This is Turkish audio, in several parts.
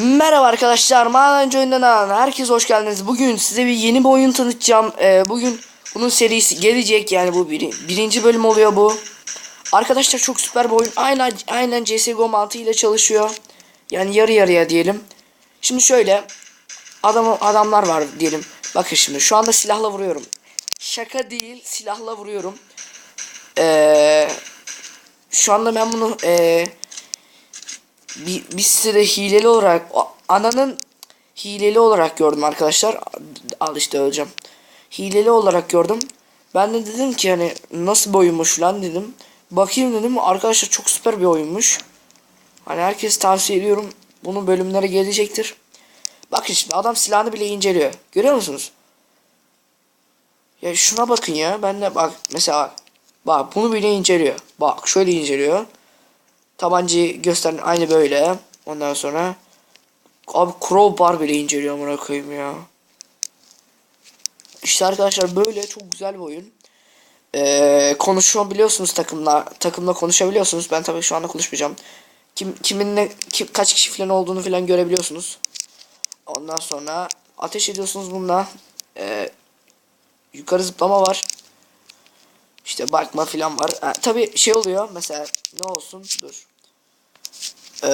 Merhaba arkadaşlar, Madenci Oyundan alan herkes hoş geldiniz. Bugün size bir yeni bir oyun tanıtacağım. Ee, bugün bunun serisi gelecek yani bu biri, birinci bölüm oluyor bu. Arkadaşlar çok süper bir oyun. Aynen, aynen CSGO mantığıyla çalışıyor. Yani yarı yarıya diyelim. Şimdi şöyle adam adamlar var diyelim. Bakın şimdi şu anda silahla vuruyorum. Şaka değil, silahla vuruyorum. Ee, şu anda ben bunu ee, bir, bir sitede hileli olarak ananın hileli olarak gördüm arkadaşlar. Al işte öleceğim. Hileli olarak gördüm. Ben de dedim ki hani nasıl bir oyunmuş lan dedim. Bakayım dedim arkadaşlar çok süper bir oyunmuş. Hani herkes tavsiye ediyorum. Bunun bölümlere gelecektir. Bakın şimdi adam silahını bile inceliyor. Görüyor musunuz? Ya şuna bakın ya. Ben de bak mesela. Bak bunu bile inceliyor. Bak şöyle inceliyor. Tabancayı gösteren aynı böyle. Ondan sonra abi crowbar bile inceliyor amına koyayım ya. İşte arkadaşlar böyle çok güzel bir oyun. Ee, konuşabiliyorsunuz takımla takımla konuşabiliyorsunuz. Ben tabii şu anda konuşmayacağım. Kim kiminle kim, kaç kişi falan olduğunu falan görebiliyorsunuz. Ondan sonra ateş ediyorsunuz bununla. Ee, yukarı zıplama var. İşte bakma falan var. Ha, tabii şey oluyor mesela ne olsun dur. Ee,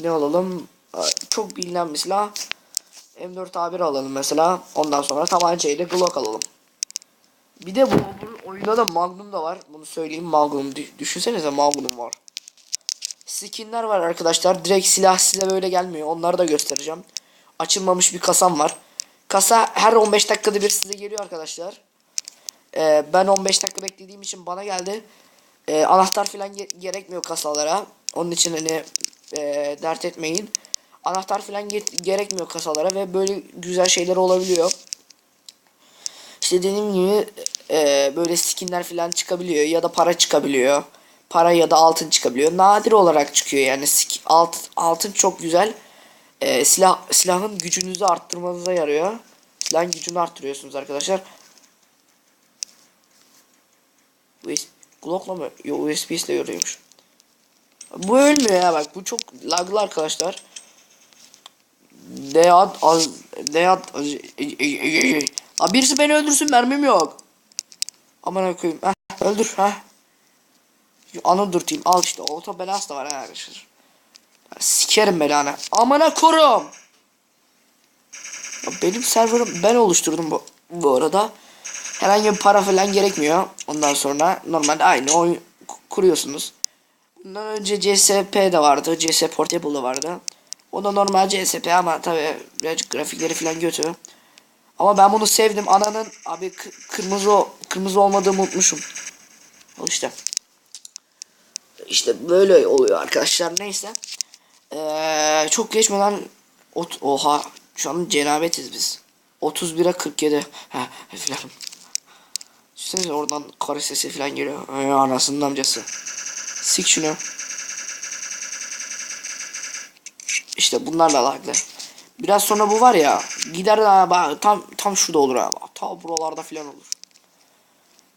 ne alalım? Çok bilinen bir silah. M4A1 alalım mesela. Ondan sonra tabancayla Glock alalım. Bir de bu, bu oyunda da Magnum da var. Bunu söyleyeyim Magnum. Dü- Düşünsenize Magnum var. Skinler var arkadaşlar. Direkt silah size böyle gelmiyor. Onları da göstereceğim. Açılmamış bir kasam var. Kasa her 15 dakikada bir size geliyor arkadaşlar. Ee, ben 15 dakika beklediğim için bana geldi. Ee, anahtar falan ge- gerekmiyor kasalara. Onun için hani e, dert etmeyin. Anahtar falan ge- gerekmiyor kasalara ve böyle güzel şeyler olabiliyor. İşte dediğim gibi e, böyle skinler falan çıkabiliyor ya da para çıkabiliyor. Para ya da altın çıkabiliyor. Nadir olarak çıkıyor yani alt, altın çok güzel. E, silah silahın gücünüzü arttırmanıza yarıyor. Silahın gücünü arttırıyorsunuz arkadaşlar. Glock'la mı? Yo USB ile yoruyormuş. Bu ölmüyor ya bak bu çok laglı arkadaşlar. Deyat az Deyat az Abi birisi beni öldürsün mermim yok. Aman koyayım. Heh, öldür ha. Anı dürteyim. Al işte oto belası da var arkadaşlar. Sikerim belanı. Amına korum. Benim serverım ben oluşturdum bu, bu arada. Herhangi bir para falan gerekmiyor. Ondan sonra normalde aynı oyun ku- kuruyorsunuz. Bundan önce CSP de vardı. CS Portable da vardı. O da normal CSP ama tabi birazcık grafikleri falan kötü. Ama ben bunu sevdim. Ananın abi kı- kırmızı kırmızı olmadığımı unutmuşum. Al işte. İşte böyle oluyor arkadaşlar. Neyse. Ee, çok geçmeden ot oha şu an cenabetiz biz. 31'e 47. Ha falan. Düşünsenize oradan karı sesi falan geliyor. Ay, anasının amcası. Sik şunu. İşte bunlarla laglı. Biraz sonra bu var ya gider ha, bak, tam tam şurada olur ha. Ta buralarda falan olur.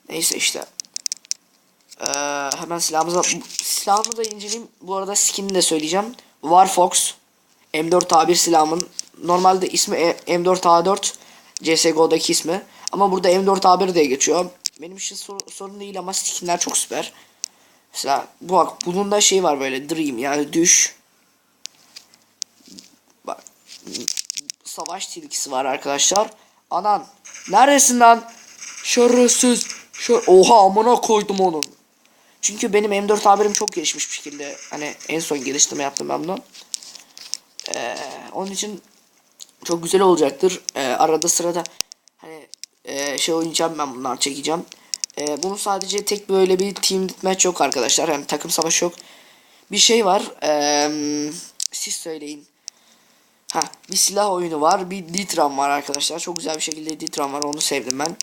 Neyse işte. Ee, hemen silahımıza silahımı da inceleyeyim. Bu arada skinini de söyleyeceğim. Warfox M4A1 silahımın normalde ismi E- M4A4 CSGO'daki ismi. Ama burada M4A1 diye geçiyor. Benim için sor- sorun değil ama skinler çok süper. Mesela bu bak bunun da şey var böyle dream yani düş. Bak savaş tilkisi var arkadaşlar. Anan neredesin lan? Şerefsiz. Şer Oha amına koydum onun. Çünkü benim M4 haberim çok gelişmiş bir şekilde. Hani en son geliştirme yaptım ben bunu. Ee, onun için çok güzel olacaktır. Ee, arada sırada şey oynayacağım ben bunlar çekeceğim. Ee, bunun sadece tek böyle bir team deathmatch yok arkadaşlar. Yani takım savaşı yok. Bir şey var. Ee, siz söyleyin. Ha bir silah oyunu var. Bir Ditram var arkadaşlar. Çok güzel bir şekilde Ditram var. Onu sevdim ben.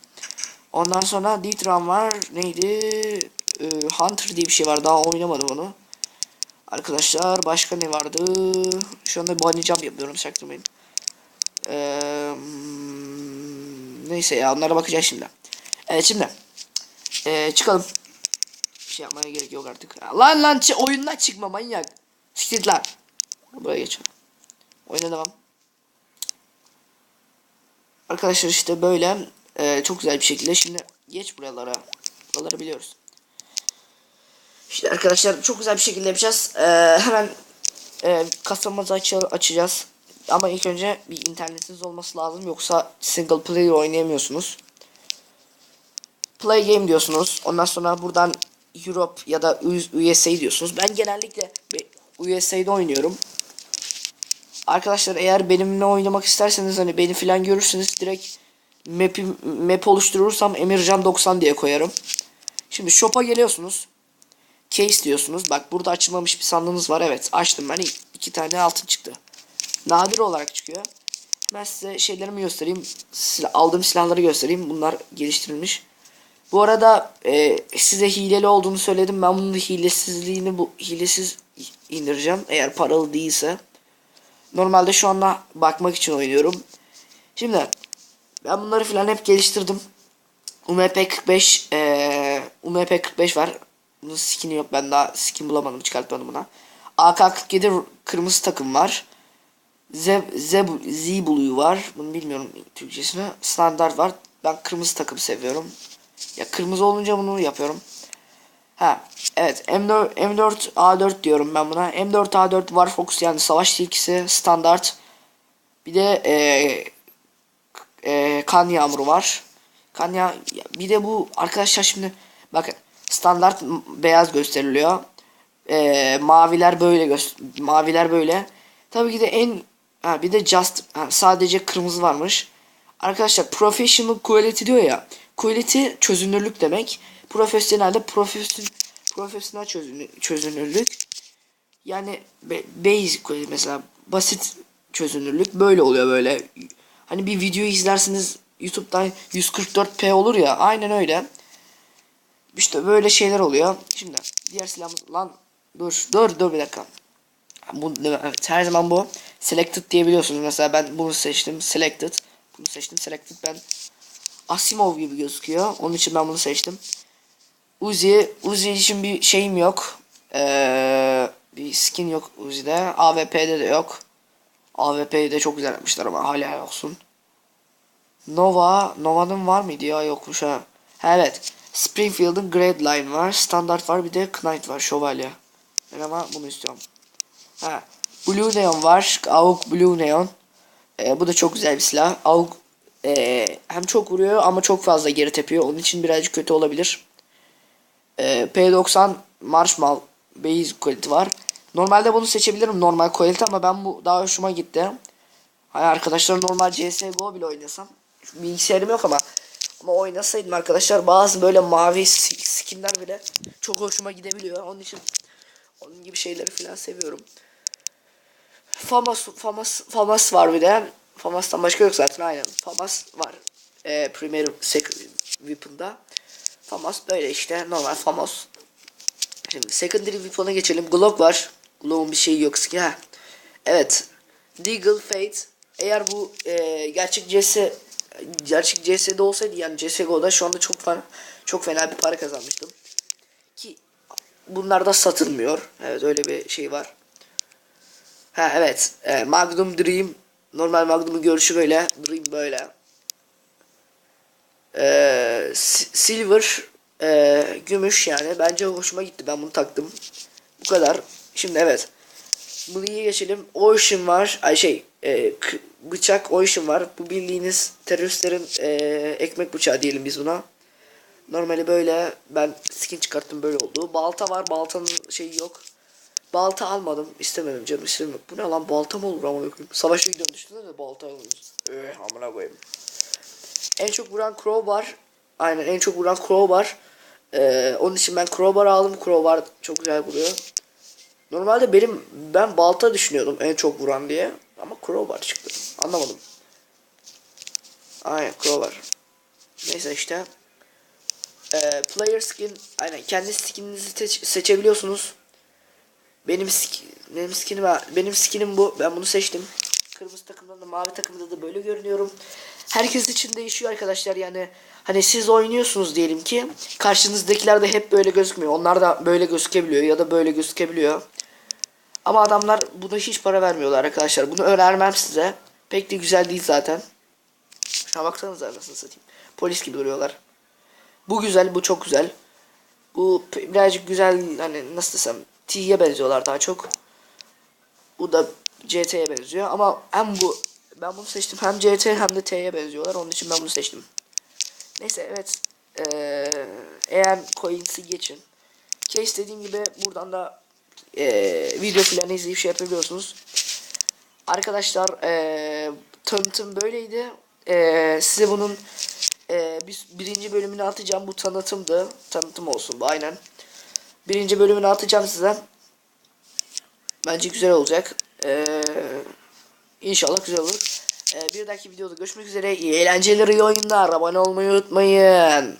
Ondan sonra Ditram var. Neydi? Ee, Hunter diye bir şey var. Daha oynamadım onu. Arkadaşlar başka ne vardı? Şu anda bunny jump yapıyorum çaktırmayın. Ee, hmm, neyse ya onlara bakacağız şimdi. Evet şimdi. Ee, çıkalım. Bir şey yapmaya gerek yok artık. Lan lan oyundan çıkma manyak. Siktir lan. Buraya geçelim. Oyuna devam. Arkadaşlar işte böyle e, çok güzel bir şekilde şimdi geç buralara. Buraları biliyoruz. İşte arkadaşlar çok güzel bir şekilde yapacağız. E, hemen e, kasamızı aç açacağız. Ama ilk önce bir internetiniz olması lazım. Yoksa single player oynayamıyorsunuz. Play game diyorsunuz. Ondan sonra buradan Europe ya da USA diyorsunuz. Ben genellikle USA'da oynuyorum. Arkadaşlar eğer benimle oynamak isterseniz hani beni filan görürsünüz direkt map, map oluşturursam Emircan 90 diye koyarım. Şimdi shop'a geliyorsunuz. Case diyorsunuz. Bak burada açılmamış bir sandığınız var. Evet açtım ben. iki tane altın çıktı. Nadir olarak çıkıyor. Ben size şeylerimi göstereyim. Silah, aldığım silahları göstereyim. Bunlar geliştirilmiş. Bu arada e, size hileli olduğunu söyledim. Ben bunun hilesizliğini bu hilesiz indireceğim. Eğer paralı değilse. Normalde şu anda bakmak için oynuyorum. Şimdi ben bunları falan hep geliştirdim. UMP 45 e, UMP 45 var. Bunun skin'i yok. Ben daha skin bulamadım. Çıkartmadım buna. AK-47 kırmızı takım var. Z, Z, Z Blue var. Bunu bilmiyorum Türkçesini. Standart var. Ben kırmızı takım seviyorum. Ya kırmızı olunca bunu yapıyorum. Ha evet M4, M4 A4 diyorum ben buna. M4 A4 var Focus yani savaş tilkisi standart. Bir de e, e, kan yağmuru var. Kan ya bir de bu arkadaşlar şimdi bakın standart beyaz gösteriliyor. E, maviler böyle maviler böyle. Tabii ki de en ha bir de just ha, sadece kırmızı varmış. Arkadaşlar professional quality diyor ya. Quality çözünürlük demek. Profesyonel profesyonel çözünür, çözünürlük. Yani basic mesela basit çözünürlük böyle oluyor böyle. Hani bir video izlersiniz YouTube'dan 144p olur ya aynen öyle. İşte böyle şeyler oluyor. Şimdi diğer silahımız lan dur dur dur bir dakika. Bu her zaman bu selected diyebiliyorsunuz. Mesela ben bunu seçtim selected. Bunu seçtim selected ben Asimov gibi gözüküyor. Onun için ben bunu seçtim. Uzi, Uzi için bir şeyim yok. Ee, bir skin yok Uzi'de. AWP'de de yok. AWP'yi de çok güzel yapmışlar ama hala olsun. Nova, Nova'nın var mıydı ya yokmuş ha evet. Springfield'ın Grade Line var. Standart var bir de Knight var şövalye. Ben ama bunu istiyorum. Ha. Blue Neon var. AUG Blue Neon. Ee, bu da çok güzel bir silah. AUG e, hem çok vuruyor ama çok fazla geri tepiyor. Onun için birazcık kötü olabilir. E, P90 Marshmal Base quality var. Normalde bunu seçebilirim normal quality ama ben bu daha hoşuma gitti. Hani arkadaşlar normal CSGO bile oynasam. Bilgisayarım yok ama ama oynasaydım arkadaşlar bazı böyle mavi skinler bile çok hoşuma gidebiliyor. Onun için onun gibi şeyleri falan seviyorum. Famas Famas Famas var bir de. Famas'tan başka yok zaten aynen. Famas var. E, Premier Weapon'da. Famas böyle işte normal Famas. Şimdi secondary weapon'a geçelim. Glock var. Glock'un bir şeyi yok ki ha. Evet. Deagle Fate. Eğer bu e, gerçek CS gerçek CS'de olsaydı yani CSGO'da şu anda çok fena çok fena bir para kazanmıştım. Ki bunlar da satılmıyor. Evet öyle bir şey var. Ha evet. E, Magnum Dream normal Magnum'un görüşü böyle. Dream böyle. E, silver e, gümüş yani. Bence hoşuma gitti. Ben bunu taktım. Bu kadar. Şimdi evet. Blue'ye geçelim. Ocean var. Ay şey. E, bıçak Ocean var. Bu bildiğiniz teröristlerin e, ekmek bıçağı diyelim biz buna. Normali böyle. Ben skin çıkarttım böyle oldu. Balta var. Baltanın şeyi yok. Balta almadım. istemedim canım istemiyorum. Bu ne lan balta mı olur amına koyayım. Savaşa gidiyorum düşünsene de balta alıyoruz. Öh amına koyayım. En çok vuran crowbar. Aynen en çok vuran crowbar. Ee, onun için ben crowbar aldım. Crowbar çok güzel vuruyor. Normalde benim ben balta düşünüyordum en çok vuran diye. Ama crowbar çıktı. Anlamadım. Aynen crowbar. Neyse işte. Ee, player skin. Aynen kendi skininizi seçebiliyorsunuz. Benim benim skinim benim skinim bu. Ben bunu seçtim. Kırmızı takımda da mavi takımda da böyle görünüyorum. Herkes için değişiyor arkadaşlar yani. Hani siz oynuyorsunuz diyelim ki karşınızdakiler de hep böyle gözükmüyor. Onlar da böyle gözükebiliyor ya da böyle gözükebiliyor. Ama adamlar buna hiç para vermiyorlar arkadaşlar. Bunu önermem size. Pek de güzel değil zaten. Şuna baksanıza nasıl satayım. Polis gibi duruyorlar. Bu güzel, bu çok güzel. Bu birazcık güzel hani nasıl desem T'ye benziyorlar daha çok. Bu da CT'ye benziyor ama hem bu ben bunu seçtim hem CT hem de T'ye benziyorlar. Onun için ben bunu seçtim. Neyse evet. Ee, eğer coins'i geçin. Case dediğim gibi buradan da ee, video falan izleyip şey yapabiliyorsunuz. Arkadaşlar ee, tanıtım böyleydi. Ee, size bunun ee, bir, birinci bölümünü atacağım. Bu tanıtımdı. Tanıtım olsun bu aynen. Birinci bölümünü atacağım size. Bence güzel olacak. Ee, inşallah güzel olur. Ee, bir dahaki videoda görüşmek üzere. İyi eğlenceler, iyi oyunlar. Abone olmayı unutmayın.